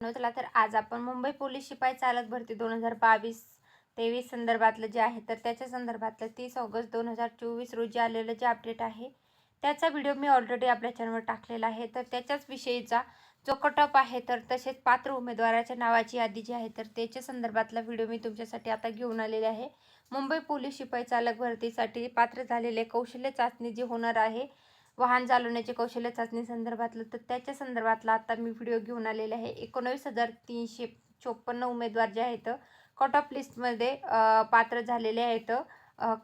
चला तर आज आपण मुंबई पोलीस शिपाई चालक भरती दोन हजार बावीस तेवीस संदर्भातलं जे आहे तर त्याच्या संदर्भातलं तीस ऑगस्ट दोन हजार चोवीस रोजी आलेलं जे अपडेट आहे त्याचा व्हिडिओ मी ऑलरेडी आपल्या चॅनलवर टाकलेला आहे. तर त्याच्याच विषयीचा जो कटअप आहे तर तसेच पात्र उमेदवाराच्या नावाची यादी जी आहे तर त्याच्या संदर्भातला व्हिडिओ मी तुमच्यासाठी आता घेऊन आलेले आहे. मुंबई पोलीस शिपाई चालक भरतीसाठी पात्र झालेले कौशल्य चाचणी जी होणार आहे वाहन चालवण्याचे कौशल्य चाचणी संदर्भातलं तर त्याच्या संदर्भातला आता मी व्हिडिओ घेऊन आलेले आहे. एकोणवीस हजार तीनशे चोपन्न उमेदवार जे आहेत कट ऑफ लिस्टमध्ये पात्र झालेले आहेत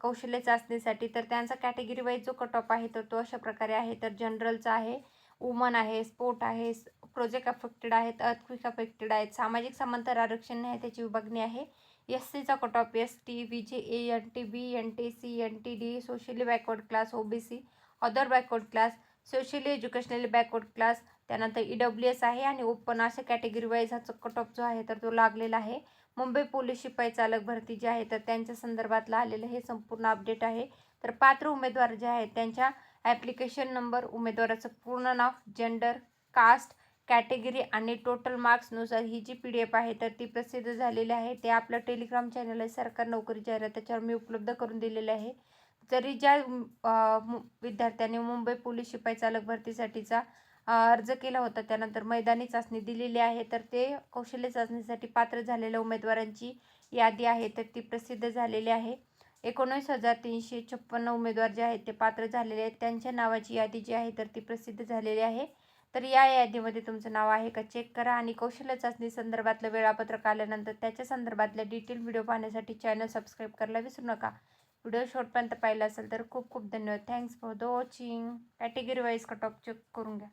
कौशल्य चाचणीसाठी. तर त्यांचा कॅटेगरी वाईज जो कट ऑफ आहे तर तो अशा प्रकारे आहे. तर जनरलचा आहे वुमन आहे स्पोर्ट आहे प्रोजेक्ट अफेक्टेड आहेत अर्थक्विक अफेक्टेड आहेत सामाजिक समांतर आरक्षण आहे त्याची विभागणी आहे. एस सीचा cut off S T B J A N T B N T C N T D socially backward class O B C other backward class socially educationally backward class त्यानंतर ई डब्ल्यू एस आहे आणि open अशा category wise हा cut off जो आहे तर तो लागलेला आहे. मुंबई पोलीस शिपाई चालक भरती जी आहे तर त्यांच्या संदर्भातला आलेलं हे संपूर्ण अपडेट आहे. तर पात्र उमेदवार जे आहेत त्यांच्या ॲप्लिकेशन नंबर उमेदवाराचं पूर्ण नाव जेंडर कास्ट कॅटेगरी आणि टोटल मार्क्सनुसार ही जी पी डी एफ आहे तर ती प्रसिद्ध झालेली आहे. ते आपलं टेलिग्राम चॅनल आहे सरकार नोकरी जाहिरात त्याच्यावर मी उपलब्ध करून दिलेले आहे. जरी ज्या मु- विद्यार्थ्यांनी मुंबई पोलीस शिपाई चालक भरतीसाठीचा अर्ज केला होता त्यानंतर मैदानी चाचणी दिलेली आहे तर ते कौशल्य चाचणीसाठी पात्र झालेल्या उमेदवारांची यादी आहे तर ती प्रसिद्ध झालेली आहे. एकोणीस हजार तीनशे छप्पन्न उमेदवार जे आहेत ते पात्र झालेले आहेत. त्यांच्या नावाची यादी जी आहे तर ती प्रसिद्ध झालेली आहे. तर या यादीमध्ये तुमचं नाव आहे का चेक करा आणि कौशल्य चाचणी संदर्भातलं वेळापत्रक आल्यानंतर त्याच्या संदर्भातल्या डिटेल व्हिडिओ पाहण्यासाठी चॅनल सबस्क्राईब करायला विसरू नका. व्हिडिओ शॉर्टपर्यंत पाहिला असेल तर खूप खूप धन्यवाद. Thanks for the watching category wise cut off check करून घ्या.